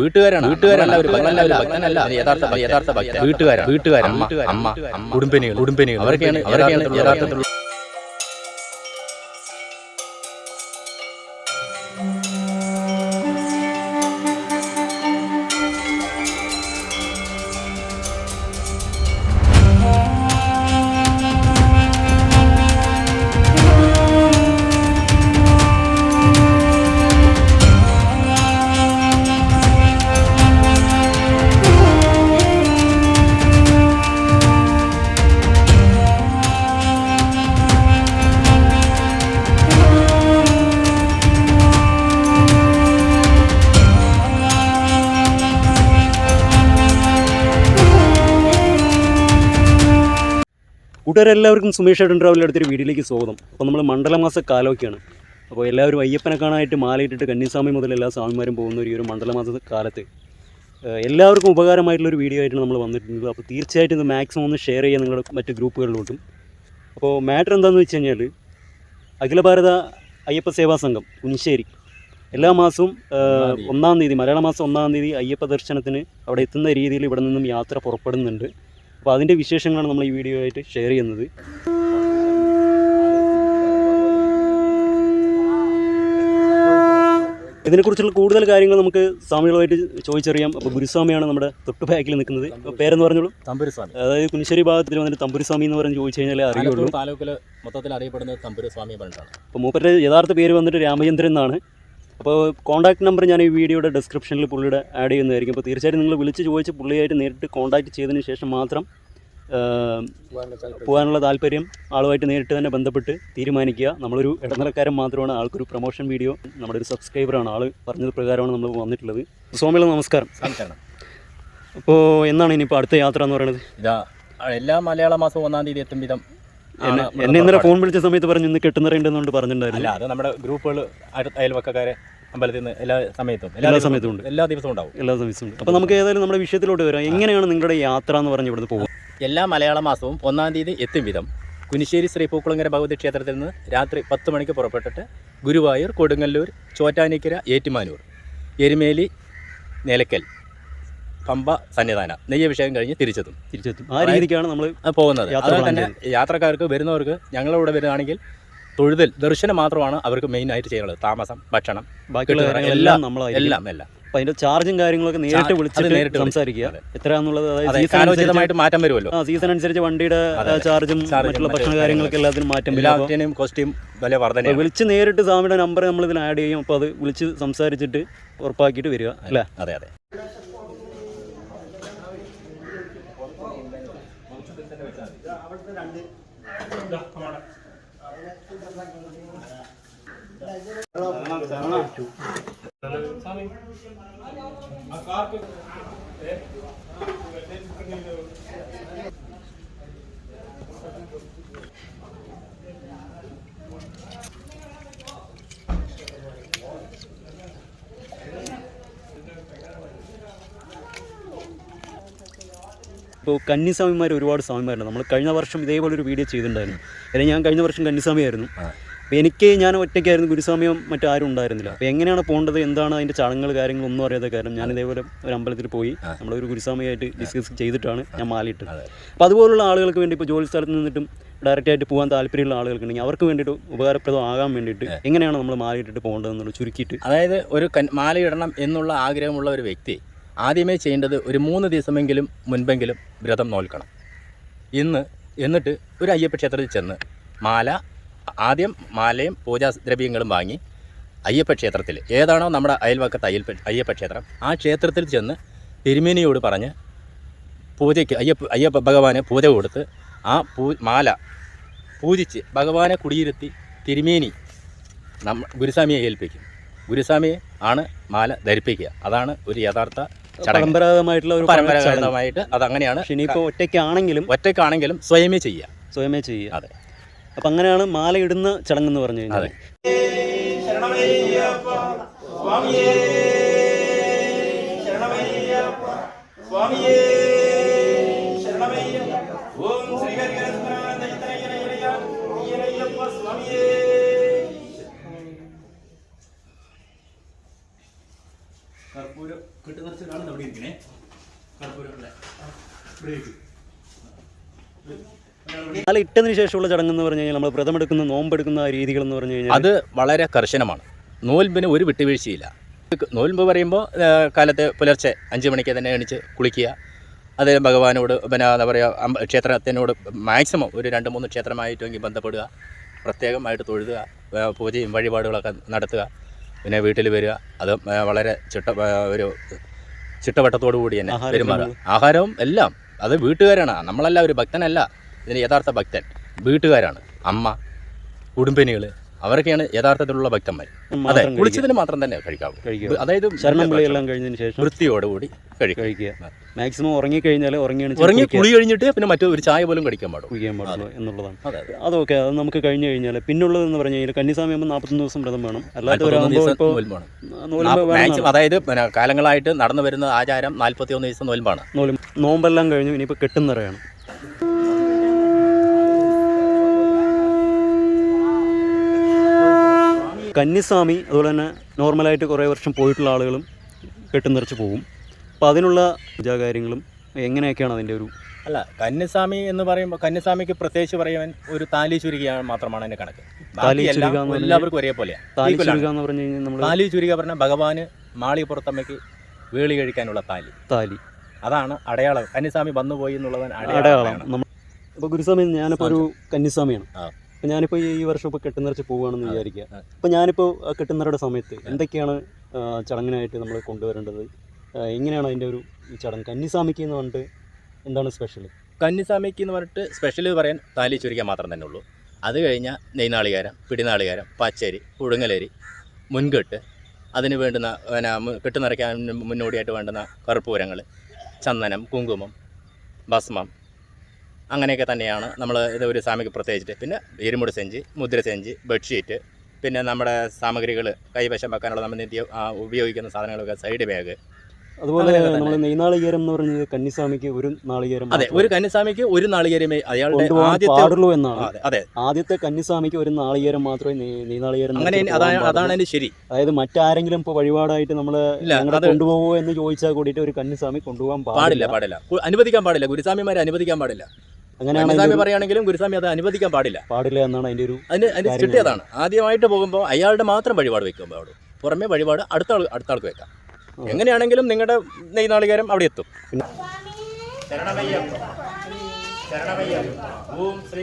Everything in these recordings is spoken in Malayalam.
വീട്ടുകാരാണ്. വീട്ടുകാരല്ല ഒരു ഭക്തനല്ല ഒരു ഭക്തനല്ല യഥാർത്ഥ യഥാർത്ഥ ഭക്തൻ വീട്ടുകാരാണ്. വീട്ടുകാരൻ അമ്മ അമ്മ കുടുംബിനികൾ കുടുംബിനികൾ. അവരൊക്കെയാണ് അവരൊക്കെയാണ് യഥാർത്ഥത്തിലുള്ള കൂട്ടുകാരെല്ലാവർക്കും സുമേഷ് ഏട്ടൻ ട്രാവലിന്റെ അടുത്തൊരു വീഡിയോയിലേക്ക് സ്വാഗതം. അപ്പോൾ നമ്മൾ മണ്ഡലമാസ കാലമൊക്കെയാണ്. അപ്പോൾ എല്ലാവരും അയ്യപ്പനെ കാണാനായിട്ട് മാലയിട്ടിട്ട് കന്നിസ്വാമി മുതൽ എല്ലാ സ്വാമിമാരും പോകുന്ന ഒരു ഒരു മണ്ഡലമാസ കാലത്ത് എല്ലാവർക്കും എല്ലാവർക്കും ഉപകാരമായിട്ടുള്ളൊരു വീഡിയോ ആയിട്ട് നമ്മൾ വന്നിട്ടുണ്ട് അപ്പോൾ തീർച്ചയായിട്ടും ഇത് മാക്സിമം ഒന്ന് ഷെയർ ചെയ്യാൻ നിങ്ങളുടെ മറ്റ് ഗ്രൂപ്പുകളിലോട്ടും. അപ്പോൾ മാറ്റർ എന്താണെന്ന് വെച്ച് കഴിഞ്ഞാൽ അഖില ഭാരത അയ്യപ്പ സേവാ സംഘം ഉനിശ്ശേരി എല്ലാ മാസവും ഒന്നാം തീയതി മലയാള മാസം ഒന്നാം തീയതി അയ്യപ്പ ദർശനത്തിന് അവിടെ എത്തുന്ന രീതിയിൽ ഇവിടെ നിന്നും യാത്ര പുറപ്പെടുന്നുണ്ട്. അപ്പോൾ അതിന്റെ വിശേഷങ്ങളാണ് നമ്മൾ ഈ വീഡിയോ ആയിട്ട് ഷെയർ ചെയ്യുന്നത്. ഇതിനെക്കുറിച്ചുള്ള കൂടുതൽ കാര്യങ്ങൾ നമുക്ക് സ്വാമികളുമായിട്ട് ചോദിച്ചറിയാം. അപ്പോൾ ഗുരുസ്വാമിയാണ് നമ്മുടെ തൊട്ട് ബാക്കിൽ നിൽക്കുന്നത്. പേരെന്ന് പറഞ്ഞോളൂ? തമ്പുരുസ്വാമി. അതായത് കുനിശ്ശേരി ഭാഗത്തിൽ വന്നിട്ട് തമ്പുരുസ്വാമി എന്ന് പറഞ്ഞ് ചോദിച്ചു കഴിഞ്ഞാൽ അറിയുള്ളൂ. താലൂക്കിൽ മൊത്തത്തിൽ അറിയപ്പെടുന്നത് തമ്പുരുസ്വാമി പറഞ്ഞിട്ടാണ് അപ്പോൾ മൂപ്പരുടെ യഥാർത്ഥ പേര് വന്നിട്ട് രാമചന്ദ്രൻ എന്നാണ്. അപ്പോൾ കോൺടാക്ട് നമ്പർ ഞാൻ ഈ വീഡിയോയുടെ ഡിസ്ക്രിപ്ഷനിൽ പുള്ളിയുടെ ആഡ് ചെയ്യുന്നതായിരിക്കും. അപ്പോൾ തീർച്ചയായിട്ടും നിങ്ങൾ വിളിച്ച് ചോദിച്ച് പുള്ളിയായിട്ട് നേരിട്ട് കോൺടാക്ട് ചെയ്തതിന് ശേഷം മാത്രം പോകാനുള്ള താല്പര്യം ആളുമായിട്ട് നേരിട്ട് തന്നെ ബന്ധപ്പെട്ട് തീരുമാനിക്കുക. നമ്മളൊരു ഇടനിലക്കാരൻ മാത്രമാണ് ആൾക്കൊരു പ്രൊമോഷൻ വീഡിയോ നമ്മുടെ ഒരു സബ്സ്ക്രൈബറാണ് ആൾ പറഞ്ഞത് പ്രകാരമാണ് നമ്മൾ വന്നിട്ടുള്ളത്. സ്വാമികൾ നമസ്കാരം. നമസ്കാരം. അപ്പോൾ എന്നാണ് ഇനിയിപ്പോൾ അടുത്ത യാത്ര എന്ന് പറയുന്നത്? ഇതാ എല്ലാ മലയാള മാസം ഒന്നാം തീയതി എത്തും വിധം എന്നെ ഇന്നലെ ഫോൺ വിളിച്ച സമയത്ത് പറഞ്ഞു ഇന്ന് കെട്ടുന്നറിയുണ്ടെന്നുകൊണ്ട് പറഞ്ഞിട്ടുണ്ടായിരുന്നു. അല്ല അത് നമ്മുടെ ഗ്രൂപ്പുകൾ അയൽവക്കക്കാരെ അമ്പലത്തിൽ നിന്ന് എല്ലാ സമയത്തും. എല്ലാ സമയത്തും ഉണ്ട്. എല്ലാ ദിവസവും ഉണ്ടാവും. എല്ലാ ദിവസവും ഉണ്ട്. അപ്പോൾ നമുക്ക് ഏതായാലും നമ്മുടെ വിഷയത്തിലോട്ട് വരാം. എങ്ങനെയാണ് നിങ്ങളുടെ യാത്ര എന്ന് പറഞ്ഞ് ഇവിടുന്ന് പോകുക എല്ലാ മലയാള മാസവും ഒന്നാം തീയതി എത്തും വിധം കുനിശ്ശേരി ശ്രീ പൂക്കുളങ്ങര ഭഗവതി ക്ഷേത്രത്തിൽ നിന്ന് രാത്രി പത്ത് മണിക്ക് പുറപ്പെട്ടിട്ട് ഗുരുവായൂർ കൊടുങ്ങല്ലൂർ ചോറ്റാനിക്കര ഏറ്റുമാനൂർ എരുമേലി നിലയ്ക്കൽ. പമ്പ സന്നിധാന. നെയ്യഭിഷേകം കഴിഞ്ഞ് തിരിച്ചെത്തും. തിരിച്ചെത്തും. ആ രീതിക്കാണ് നമ്മൾ പോകുന്നത്. അതുപോലെ തന്നെ യാത്രക്കാർക്ക് വരുന്നവർക്ക് ഞങ്ങളിവിടെ വരുന്നതാണെങ്കിൽ തൊഴുതൽ ദർശനം മാത്രമാണ് അവർക്ക് മെയിൻ ആയിട്ട് ചെയ്യുന്നത് താമസം ഭക്ഷണം ബാക്കിയുള്ള കാര്യങ്ങളെല്ലാം നമ്മൾ എല്ലാം എല്ലാം. അപ്പൊ അതിന്റെ ചാർജും കാര്യങ്ങളൊക്കെ നേരിട്ട് വിളിച്ച് നേരിട്ട് സംസാരിക്കുക. എത്രയാന്നുള്ളത് എത്രയാണെന്നുള്ളത് അതായത് മാറ്റം വരുമല്ലോ. ആ സീസൺ അനുസരിച്ച് വണ്ടിയുടെ. ചാർജും മറ്റുള്ള ഭക്ഷണ കാര്യങ്ങളൊക്കെ എല്ലാത്തിനും മാറ്റം വരും. കോസ്റ്റ്യൂം വില വർധന വിളിച്ച് നേരിട്ട് സ്വാമിയുടെ നമ്പർ നമ്മൾ ഇതിൽ ആഡ് ചെയ്യും. അപ്പോൾ അത് വിളിച്ച് സംസാരിച്ചിട്ട് ഉറപ്പാക്കിയിട്ട് വരിക അല്ലേ? അതെ അതെ. ഇപ്പോൾ കന്നിസ്വാമിമാർ ഒരുപാട് സ്വാമിമാരുണ്ട്. നമ്മൾ കഴിഞ്ഞ വർഷം ഇതേപോലെ ഒരു വീഡിയോ ചെയ്തിട്ടുണ്ടായിരുന്നു. അല്ലെങ്കിൽ ഞാൻ കഴിഞ്ഞ വർഷം കന്നിസ്വാമിയായിരുന്നു. അപ്പോൾ എനിക്ക് ഞാൻ ഒറ്റയ്ക്കായിരുന്നു ഗുരുസ്വാമിയും മറ്റാരും ഉണ്ടായിരുന്നില്ല. അപ്പോൾ എങ്ങനെയാണ് പോകേണ്ടത് എന്താണ് അതിന്റെ ചടങ്ങുകൾ കാര്യങ്ങൾ ഒന്നും അറിയാത്ത കാരണം ഞാൻ ഇതേപോലെ ഒരു അമ്പലത്തിൽ പോയി നമ്മളൊരു ഗുരുസ്വാമിയായിട്ട് ഡിസ്കസ് ചെയ്തിട്ടാണ് ഞാൻ മാലയിട്ടത്. അപ്പോൾ അതുപോലുള്ള ആളുകൾക്ക് വേണ്ടി ഇപ്പോൾ ജോലി സ്ഥലത്ത് നിന്നിട്ടും ഡയറക്റ്റായിട്ട് പോകാൻ താല്പര്യമുള്ള ആളുകൾക്കുണ്ടെങ്കിൽ അവർക്ക് വേണ്ടിയിട്ട് ഉപകാരപ്രദമാകാൻ വേണ്ടിയിട്ട് എങ്ങനെയാണ് നമ്മൾ മാലയിട്ടിട്ട് പോകേണ്ടതെന്നുള്ളത് ചുരുക്കിയിട്ട്? അതായത് ഒരു മാലയിടണം എന്നുള്ള ആഗ്രഹമുള്ള ഒരു വ്യക്തി ആദ്യമേ ചെയ്യേണ്ടത് ഒരു മൂന്ന് ദിവസമെങ്കിലും മുൻപെങ്കിലും വ്രതം നോൽക്കണം. ഇന്ന് എന്നിട്ട് ഒരു അയ്യപ്പ ക്ഷേത്രത്തിൽ ചെന്ന് മാല ആദ്യം മാലയും പൂജാദ്രവ്യങ്ങളും വാങ്ങി അയ്യപ്പ ക്ഷേത്രത്തിൽ. ഏതാണോ നമ്മുടെ അയൽവക്കത്ത് അയ്യപ്പ അയ്യപ്പ ക്ഷേത്രം. ആ ക്ഷേത്രത്തിൽ ചെന്ന് തിരുമേനിയോട് പറഞ്ഞ് പൂജയ്ക്ക് അയ്യപ്പ അയ്യപ്പ ഭഗവാന് പൂജ കൊടുത്ത് ആ പൂ മാല പൂജിച്ച് ഭഗവാനെ കുടിയിരുത്തി തിരുമേനി നമ്മ ഗുരുസ്വാമിയെ ഏൽപ്പിക്കും. ഗുരുസ്വാമിയെ ആണ് മാല ധരിപ്പിക്കുക. അതാണ് ഒരു യഥാർത്ഥ പരമ്പരാഗതമായിട്ടുള്ള ഒരു. പരമ്പരാഗതമായിട്ട് അതങ്ങനെയാണ് ഇനിയിപ്പോൾ ഒറ്റയ്ക്കാണെങ്കിലും ഒറ്റയ്ക്കാണെങ്കിലും സ്വയമേ ചെയ്യുക. സ്വയമേ ചെയ്യുക. അതെ. അപ്പം അങ്ങനെയാണ് മാല ഇടുന്ന ചടങ്ങ് എന്ന് പറഞ്ഞു കഴിഞ്ഞാൽ കർപ്പൂരം കിട്ടുന്ന മാല ഇട്ടതിന് ശേഷമുള്ള ചടങ്ങ് എന്ന് പറഞ്ഞു കഴിഞ്ഞാൽ നമ്മൾ വ്രതമെടുക്കുന്ന നോമ്പെടുക്കുന്ന രീതികൾ എന്ന് പറഞ്ഞു കഴിഞ്ഞാൽ അത് വളരെ കർശനമാണ്. നോൽമ്പിന് ഒരു വിട്ടുവീഴ്ചയില്ല. നോൽമ്പ് പറയുമ്പോൾ കാലത്തെ പുലർച്ചെ അഞ്ച് മണിക്ക് തന്നെ എണിച്ച് കുളിക്കുക. അത് ഭഗവാനോട് പിന്നെ എന്താ പറയുക ക്ഷേത്രത്തിനോട് മാക്സിമം ഒരു രണ്ട് മൂന്ന് ക്ഷേത്രമായിട്ടെങ്കിൽ ബന്ധപ്പെടുക. പ്രത്യേകമായിട്ട് തൊഴുതുക. പൂജയും വഴിപാടുകളൊക്കെ നടത്തുക. പിന്നെ വീട്ടിൽ വരിക. അത് വളരെ ചിട്ട ഒരു ചിട്ടവട്ടത്തോടു കൂടി തന്നെ പെരുമാറുക. ആഹാരവും എല്ലാം. അത് വീട്ടുകാരാണ്. നമ്മളല്ല ഒരു ഭക്തനല്ല. ഇതിന് യഥാർത്ഥ ഭക്തൻ വീട്ടുകാരാണ്. അമ്മ കുടുംബിനികൾ അവരൊക്കെയാണ് യഥാർത്ഥത്തിലുള്ള ഭക്തന്മാർ അതെ കുളിച്ചതിന് മാത്രം തന്നെ കഴിക്കാവൂ. അതായത് ശരണം വിളിയെല്ലാം കഴിഞ്ഞതിന് ശേഷം വൃത്തിയോടുകൂടി കഴിക്കുക. മാക്സിമം ഉറങ്ങിക്കഴിഞ്ഞാൽ ഉറങ്ങിയാണ് ഉറങ്ങി കുളി കഴിഞ്ഞിട്ട് പിന്നെ മറ്റൊരു ഒരു ചായ പോലും കഴിക്കാൻ പാടും കുടിക്കാൻ പാടുള്ളൂ എന്നുള്ളതാണ്. അതെ അതെ. അതൊക്കെ അത് നമുക്ക് കഴിഞ്ഞു കഴിഞ്ഞാൽ പിന്നുള്ളതെന്ന് പറഞ്ഞു കഴിഞ്ഞാൽ കന്നിസ്വാമി ആകുമ്പോൾ നാൽപ്പത്തൊന്ന് ദിവസം വ്രതം വേണം. അല്ലാതെ അതായത് കാലങ്ങളായിട്ട് നടന്നു വരുന്ന ആചാരം നാൽപ്പത്തി ഒന്ന് ദിവസം നോൽമ്പാണ്. നോലും നോമ്പെല്ലാം കഴിഞ്ഞു ഇനിയിപ്പോൾ കെട്ടുന്നറയാണ് കന്നിസ്വാമി അതുപോലെ തന്നെ നോർമലായിട്ട് കുറേ വർഷം പോയിട്ടുള്ള ആളുകളും കെട്ടുനിറച്ച് പോകും. അപ്പോൾ അതിനുള്ള പൂജാകാര്യങ്ങളും എങ്ങനെയൊക്കെയാണ് അതിന്റെ ഒരു അല്ല കന്യസ്വാമി എന്ന് പറയുമ്പോൾ കന്യസ്വാമിക്ക് പ്രത്യേകിച്ച് പറയുവാൻ ഒരു താലി ചുരുക്കുക മാത്രമാണ് എന്റെ കണക്ക്. എല്ലാവർക്കും ഒരേപോലെയാണ് താലി ചുരുക എന്ന് പറഞ്ഞു നമ്മൾ താലി ചുരുക പറഞ്ഞാൽ ഭഗവാന് മാളികപ്പുറത്തമ്മയ്ക്ക് വേളി കഴിക്കാനുള്ള താലി. താലി. അതാണ് അടയാളം. കന്യസ്വാമി വന്നുപോയി എന്നുള്ളതാണ് അടയാളം. ഇപ്പോൾ ഗുരുസ്വാമി ഞാനിപ്പോൾ ഒരു കന്നിസ്വാമിയാണ്. ആ. അപ്പോൾ ഞാനിപ്പോൾ ഈ വർഷം ഇപ്പോൾ കെട്ടുന്നിറച്ച് പോവുകയാണെന്ന് വിചാരിക്കുക അപ്പം ഞാനിപ്പോൾ കെട്ടുന്നവരുടെ സമയത്ത് എന്തൊക്കെയാണ് ചടങ്ങിനായിട്ട് നമ്മൾ കൊണ്ടുവരേണ്ടത്? എങ്ങനെയാണ് അതിന്റെ ഒരു ഈ ചടങ്ങ്? കന്നിസ്വാമിക്ക് എന്ന് പറഞ്ഞിട്ട് എന്താണ് സ്പെഷ്യൽ കന്നിസ്വാമിക്ക് എന്ന് പറഞ്ഞിട്ട് സ്പെഷ്യൽ പറയാൻ താലി ചുരുക്കാൻ മാത്രം തന്നെ ഉള്ളൂ. അത് കഴിഞ്ഞാൽ നെയ്നാളികാരം പിടിനാളികാരം പച്ചരി പുഴുങ്ങലരി മുൻകെട്ട് അതിന് വേണ്ടുന്ന പിന്നെ കെട്ടുനിറയ്ക്കാൻ മുന്നോടിയായിട്ട് വേണ്ടുന്ന കറുപ്പൂരങ്ങൾ ചന്ദനം കുങ്കുമം ഭസ്മം അങ്ങനെയൊക്കെ തന്നെയാണ് നമ്മൾ ഇത് ഒരു സാമഗ്രി പ്രത്യേകിച്ചിട്ട്. പിന്നെ ഇരുമുടി സെഞ്ചി മുദ്ര സെഞ്ചി ബെഡ്ഷീറ്റ് പിന്നെ നമ്മുടെ സാമഗ്രികൾ കൈവശം വെക്കാനുള്ള നമ്മൾ നിത്യം ഉപയോഗിക്കുന്ന സാധനങ്ങളൊക്കെ സൈഡ് ബാഗ്. അതുപോലെ നമ്മൾ നെയ്നാളികേരം എന്ന് പറഞ്ഞത് കന്നിസ്വാമിക്ക് ഒരു നാളികേരം അതെ ഒരു കന്നിസ്വാമിക്ക് ഒരു നാളികേരമേ അയാളുടെ ആദ്യത്തെ പാടുള്ളൂ എന്നാണ്. അതെ ആദ്യത്തെ കന്നിസ്വാമിക്ക് ഒരു നാളികേരം മാത്രമേ നെയ്- നെയ്നാളികേരം അങ്ങനെ അതാണ്. അതിന്റെ ശരി. അതായത് മറ്റാരെങ്കിലും ഇപ്പോൾ വഴിപാടായിട്ട് നമ്മൾ കൊണ്ടുപോകുമോ എന്ന് ചോദിച്ചാൽ കൂടിയിട്ട് ഒരു കന്നിസ്വാമി കൊണ്ടുപോകാൻ പാടില്ല പാടില്ല. അനുവദിക്കാൻ പാടില്ല. ഗുരുസ്വാമിമാരെ അനുവദിക്കാൻ പാടില്ല. അങ്ങനെയാണ് പറയുകയാണെങ്കിലും ഗുരുസ്വാമി അത് അനുവദിക്കാൻ പാടില്ല. പാടില്ല എന്നാണ് അതിന്റെ ഒരു അതിന് അതിന് കാര്യങ്ങൾ. ആദ്യമായിട്ട് പോകുമ്പോൾ അയാളുടെ മാത്രം വഴിപാട് വെക്കുമ്പോൾ അവിടെ. പുറമേ വഴിപാട് അടുത്ത ആൾ അടുത്ത ആൾക്ക് വെക്കാം. എങ്ങനെയാണെങ്കിലും നിങ്ങളുടെ നെയ്നാളികാരം അവിടെ എത്തും. ഓം ശ്രീ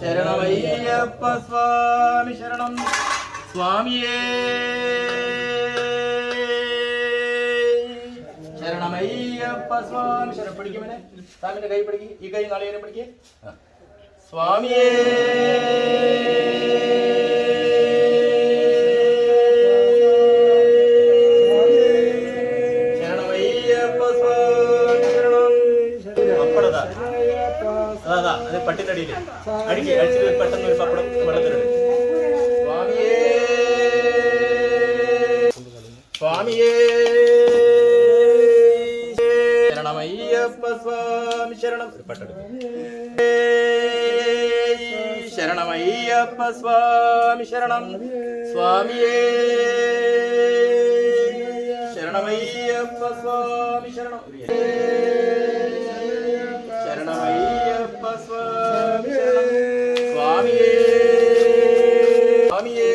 ശരണമയ്യപ്പ സ്വാമി ശരണം. സ്വാമിയേ. സ്വാമി ശരണം. പിടിക്കുമനെ സ്വാമിന്റെ കൈ പിടിക്കും. ഈ കൈ നാളെ പിടിക്കേ. സ്വാമിയേ. ശരണമയ്യപ്പ സ്വാമി ശരണം പപ്പടതാ അതാ. അത് പട്ടിത്തടിയിൽ. അടിക്ക് അടിച്ചിട്ട് പെട്ടെന്ന് സ്വാമി ശരണം. ശരണമയ്യപ്പ സ്വാമി ശരണം. സ്വാമിയേ. ശരണമയ്യപ്പ സ്വാമി ശരണം. ശരണമയ്യപ്പ സ്വാമി സ്വാമിയേ. സ്വാമിയേ.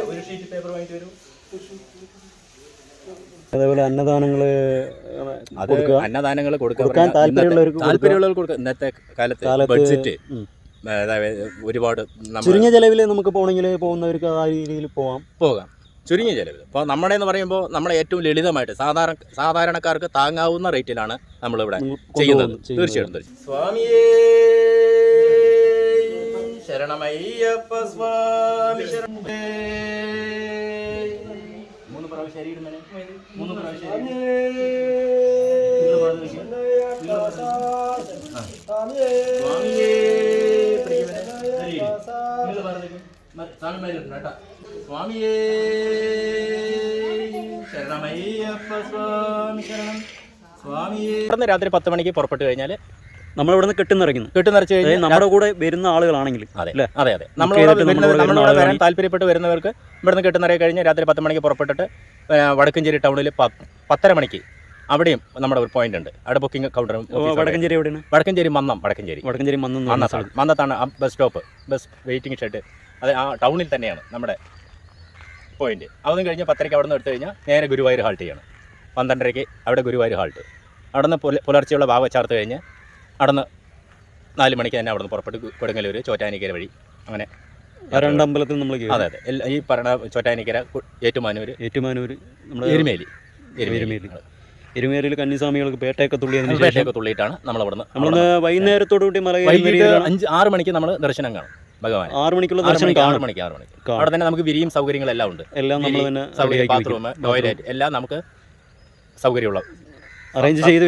ഒരു ഷീറ്റ് പേപ്പർ വാങ്ങിട്ട് വരൂ. അതേപോലെ അന്നദാനങ്ങൾ അത് അന്നദാനങ്ങൾ കൊടുക്കുക കൊടുക്കാൻ താല്പര്യമുള്ളവർക്ക് ഇന്നത്തെ- കൊടുക്കുക. ഇന്നത്തെ കാലത്ത് ബഡ്ജറ്റ് ഒരുപാട് നമ്മൾ ചുരുങ്ങിയ ചെലവിൽ നമുക്ക് പോകണമെങ്കിൽ പോകുന്നവർക്ക് ആ രീതിയിൽ പോകാം പോകാം. ചുരുങ്ങിയ ചിലവിൽ അപ്പോൾ നമ്മുടെ എന്ന് പറയുമ്പോൾ നമ്മളെ ഏറ്റവും ലളിതമായിട്ട് സാധാരണ സാധാരണക്കാർക്ക് താങ്ങാവുന്ന റേറ്റിലാണ് നമ്മളിവിടെ നമ്മൾ ചെയ്യുന്നത്. തീർച്ചയായിട്ടും തീർച്ചയായും. സ്വാമിയേ ശരണമയ്യപ്പ സ്വാമി ശരണമേ. മൂന്ന് പ്രാവശ്യം മൂന്ന് പ്രാവശ്യം ആ. സ്വാമിയേ ശരണമയ്യപ്പ സ്വാമി ശരണം സ്വാമിയേ ഇവിടുന്ന് രാത്രി പത്ത് മണിക്ക് പുറപ്പെട്ട് കഴിഞ്ഞാൽ നമ്മളിവിടെ നിന്ന് കെട്ടുന്നിറങ്ങുന്നു കെട്ടുനിറച്ച് കഴിഞ്ഞാൽ നമ്മുടെ കൂടെ വരുന്ന ആളുകളാണെങ്കിൽ അതെ അല്ലേ? അതെ അതെ നമ്മൾ നമ്മളോട് വരാൻ. താല്പര്യപ്പെട്ട് വരുന്നവർക്ക് ഇവിടുന്ന് കെട്ടുനിറയെ കഴിഞ്ഞ് രാത്രി പത്ത് മണിക്ക് പുറപ്പെട്ടിട്ട് വടക്കഞ്ചേരി ടൗണിൽ പത്തര മണിക്ക് അവിടെയും നമ്മുടെ ഒരു പോയിന്റ് ഉണ്ട്. അവിടെ ബുക്കിംഗ് കൗണ്ടർ വടക്കഞ്ചേരി എവിടെയാണ്? വടക്കഞ്ചേരി മന്നം വടക്കഞ്ചേരി വടക്കഞ്ചേരി മന്നം മന്നത്താണ് മന്നത്താണ് ആ bus stop bus waiting shed അത് ആ ടൗണിൽ തന്നെയാണ് നമ്മുടെ പോയിന്റ് അതും കഴിഞ്ഞ് പത്തരയ്ക്ക് അവിടെ നിന്ന് എടുത്തു കഴിഞ്ഞാൽ നേരെ ഗുരുവായൂർ ഹാൾട്ട് ചെയ്യണം. പന്ത്രണ്ടരയ്ക്ക് അവിടെ ഗുരുവായൂർ ഹാൾട്ട് അവിടെ നിന്ന് പുല- പുലർച്ചെയുള്ള ഭാവ ചേർത്ത് കഴിഞ്ഞ് അവിടെ നിന്ന് നാല് മണിക്ക് തന്നെ അവിടെ നിന്ന് പുറപ്പെട്ട് കൊടുങ്ങല്ലൂർ ചോറ്റാനിക്കര വഴി അങ്ങനെ രണ്ടമ്പലത്തിൽ നമ്മൾ അതെ അതെ. ഈ പറഞ്ഞ ചോറ്റാനിക്കര ഏറ്റുമാനൂർ ഏറ്റുമാനൂർ നമ്മൾ നമ്മുടെ എരുമേലി. എരുമേലി. എരുമേലിയിൽ കന്നിസ്വാമികൾക്ക് പേട്ടയൊക്കെ തുള്ളിയതിന് പേട്ടയൊക്കെ തുള്ളിയിട്ടാണ് നമ്മൾ അവിടെ നമ്മൾ വൈകുന്നേരത്തോടു കൂടി മല. അഞ്ച് ആറ് മണിക്ക് നമ്മൾ ദർശനം കാണും ഭഗവാൻ ആറ് മണിക്കുള്ള ദർശനം ആറ് മണിക്ക് ആറ് മണിക്ക്. അവിടെ തന്നെ നമുക്ക് വിരിയും സൗകര്യങ്ങളെല്ലാം ഉണ്ട്. എല്ലാം നമ്മൾ തന്നെ സൗകര്യം ബാത്റൂം ടോയ്ലറ്റ് എല്ലാം നമുക്ക് സൗകര്യമുള്ള അറേഞ്ച് ചെയ്ത്.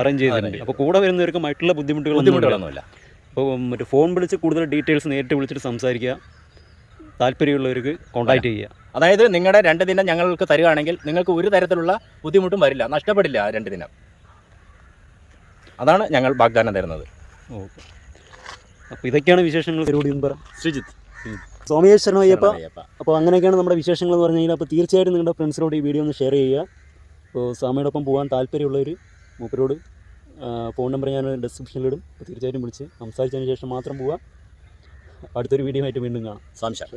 അറേഞ്ച് ചെയ്തിട്ടുണ്ട്. അപ്പോൾ കൂടെ വരുന്നവർക്ക് മറ്റുള്ള ബുദ്ധിമുട്ടുകൾ ബുദ്ധിമുട്ടുകളൊന്നുമില്ല. അപ്പോൾ മറ്റേ ഫോൺ വിളിച്ച് കൂടുതൽ ഡീറ്റെയിൽസ് നേരിട്ട് വിളിച്ചിട്ട് സംസാരിക്കുക. താല്പര്യമുള്ളവർക്ക് കോൺടാക്ട് ചെയ്യുക അതായത് നിങ്ങളുടെ രണ്ട് ദിനം ഞങ്ങൾക്ക് തരികയാണെങ്കിൽ നിങ്ങൾക്ക് ഒരു തരത്തിലുള്ള ബുദ്ധിമുട്ടും വരില്ല. നഷ്ടപ്പെടില്ല ആ രണ്ട് ദിനം. അതാണ് ഞങ്ങൾ വാഗ്ദാനം തരുന്നത്. ഓക്കെ. അപ്പോൾ ഇതൊക്കെയാണ് വിശേഷങ്ങൾ. പറ ശ്രീജിത്ത്. സ്വാമിയേശ്വരൻ അയ്യപ്പ. അയ്യപ്പ. അപ്പോൾ അങ്ങനെയൊക്കെയാണ് നമ്മുടെ വിശേഷങ്ങൾ എന്ന് പറഞ്ഞു കഴിഞ്ഞാൽ അപ്പോൾ തീർച്ചയായിട്ടും നിങ്ങളുടെ ഫ്രണ്ട്സിനോട് ഈ വീഡിയോ ഒന്ന് ഷെയർ ചെയ്യുക. അപ്പോൾ സ്വാമിയോടൊപ്പം പോകാൻ താല്പര്യമുള്ളവർ മൂപ്പരോട് ഫോൺ നമ്പർ ഞാൻ ഡിസ്ക്രിപ്ഷനിലിടും അപ്പോൾ തീർച്ചയായിട്ടും വിളിച്ച് സംസാരിച്ചതിന് ശേഷം മാത്രം പോവുക അടുത്തൊരു വീഡിയോ ആയിട്ട് വീണ്ടും കാണാം. സംശയം